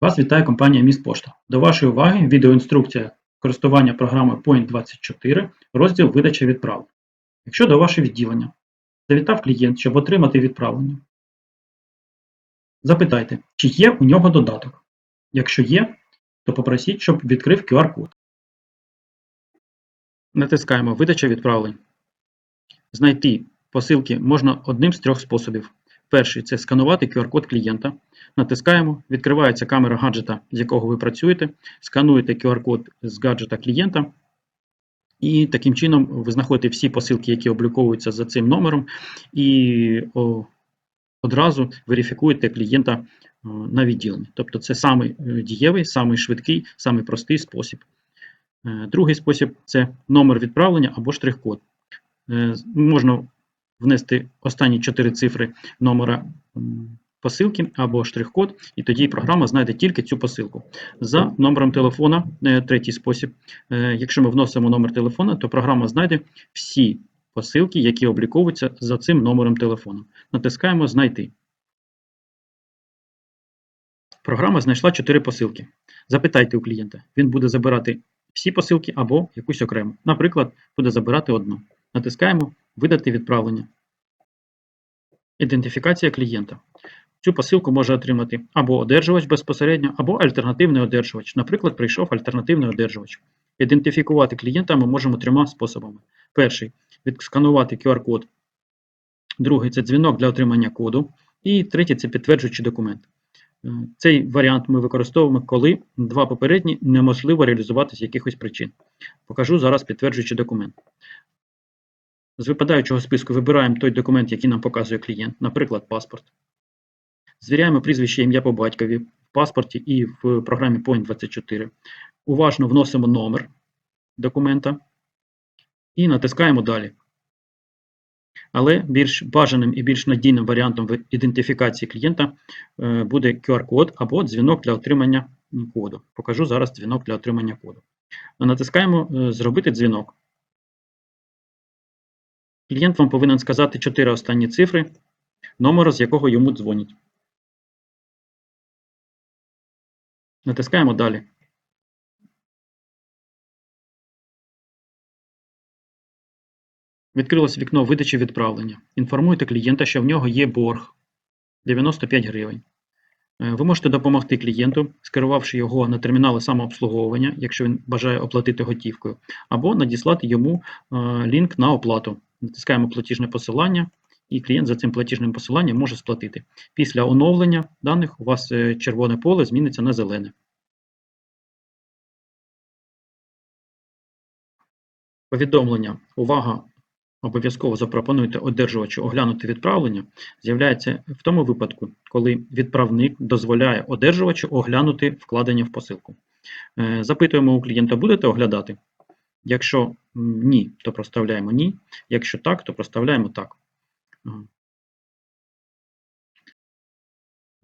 Вас вітає компанія Міськпошта. До вашої уваги відеоінструкція користування програмою Point24, розділ видача відправлень. Якщо до вашого відділення завітав клієнт, щоб отримати відправлення, запитайте, чи є у нього додаток. Якщо є, то попросіть, щоб відкрив QR-код. Натискаємо Видача відправлень. Знайти посилки можна одним з трьох способів. Перший це сканувати QR-код клієнта. Натискаємо, відкривається камера гаджета, з якого ви працюєте, скануєте QR-код з гаджета клієнта, і таким чином ви знаходите всі посилки, які обліковуються за цим номером, і одразу верифікуєте клієнта на відділенні. Тобто це самий е, дієвий, самий швидкий, самий простий спосіб. Е, Другий спосіб це номер відправлення або штрих-код. Е, Можна внести останні чотири цифри номера посилки або штрих-код, і тоді програма знайде тільки цю посилку. За номером телефона, е, третій спосіб, е, якщо ми вносимо номер телефона, то програма знайде всі посилки, які обліковуються за цим номером телефону. Натискаємо Знайти. Програма знайшла 4 посилки. Запитайте у клієнта, він буде забирати всі посилки або якусь окрему. Наприклад, буде забирати одну. Натискаємо Видати відправлення. Ідентифікація клієнта. Цю посилку може отримати або одержувач безпосередньо, або альтернативний одержувач. Наприклад, прийшов альтернативний одержувач. Ідентифікувати клієнта ми можемо трьома способами. Перший відсканувати QR-код. Другий це дзвінок для отримання коду. І третій це підтверджуючий документ. Е, Цей варіант ми використовуємо, коли два попередні неможливо реалізувати з якихось причин. Покажу зараз підтверджуючий документ. З випадаючого списку вибираємо той документ, який нам показує клієнт, наприклад, паспорт. Звіряємо прізвище ім'я по батькові в паспорті і в програмі Point24. Уважно вносимо номер документа і натискаємо Далі. Але більш бажаним і більш надійним варіантом ідентифікації клієнта е, буде QR-код або дзвінок для отримання коду. Покажу зараз дзвінок для отримання коду. Натискаємо е, Зробити дзвінок. Клієнт вам повинен сказати 4 останні цифри номера, з якого йому дзвонять. Натискаємо Далі. Відкрилось вікно видачі відправлення. Інформуйте клієнта, що в нього є борг 95 гривень. Е, Ви можете допомогти клієнту, скерувавши його на термінали самообслуговування, якщо він бажає оплатити готівкою, або надіслати йому е, лінк на оплату. Натискаємо платіжне посилання, і клієнт за цим платіжним посиланням може сплатити. Після оновлення даних у вас е, червоне поле зміниться на зелене. Повідомлення. Увага! Обов'язково запропонуйте одержувачу оглянути відправлення з'являється в тому випадку, коли відправник дозволяє одержувачу оглянути вкладення в посилку. Е, Запитуємо у клієнта, будете оглядати? Якщо ні, то проставляємо ні. Якщо так, то проставляємо так.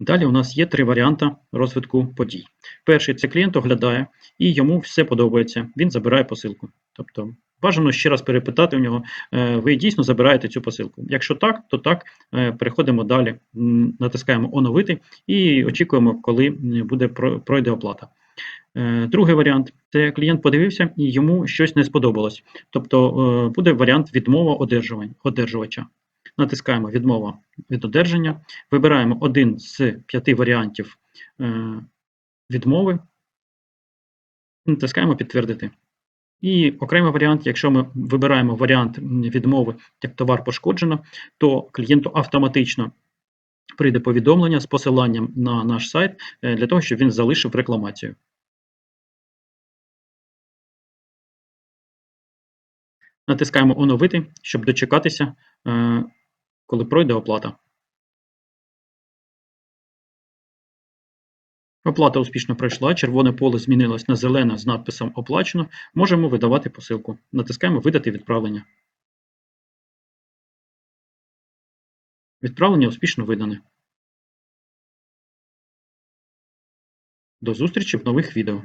Далі у нас є три варіанти розвитку подій. Перший це клієнт оглядає і йому все подобається. Він забирає посилку. Тобто бажано ще раз перепитати у нього, е, ви дійсно забираєте цю посилку. Якщо так, то так, е, переходимо далі, натискаємо оновити і очікуємо, коли буде пройде оплата. Е, Другий варіант це клієнт подивився і йому щось не сподобалось. Тобто е, буде варіант відмова одержувача. Натискаємо відмова від одержання, вибираємо один з п'яти варіантів е, відмови, натискаємо підтвердити. І окремий варіант, якщо ми вибираємо варіант відмови як товар пошкоджено, то клієнту автоматично прийде повідомлення з посиланням на наш сайт для того, щоб він залишив рекламацію. Натискаємо оновити, щоб дочекатися, е, коли пройде оплата. Оплата успішно пройшла, червоне поле змінилось на зелене з надписом Оплачено. Можемо видавати посилку. Натискаємо Видати відправлення. Відправлення успішно видане. До зустрічі в нових відео.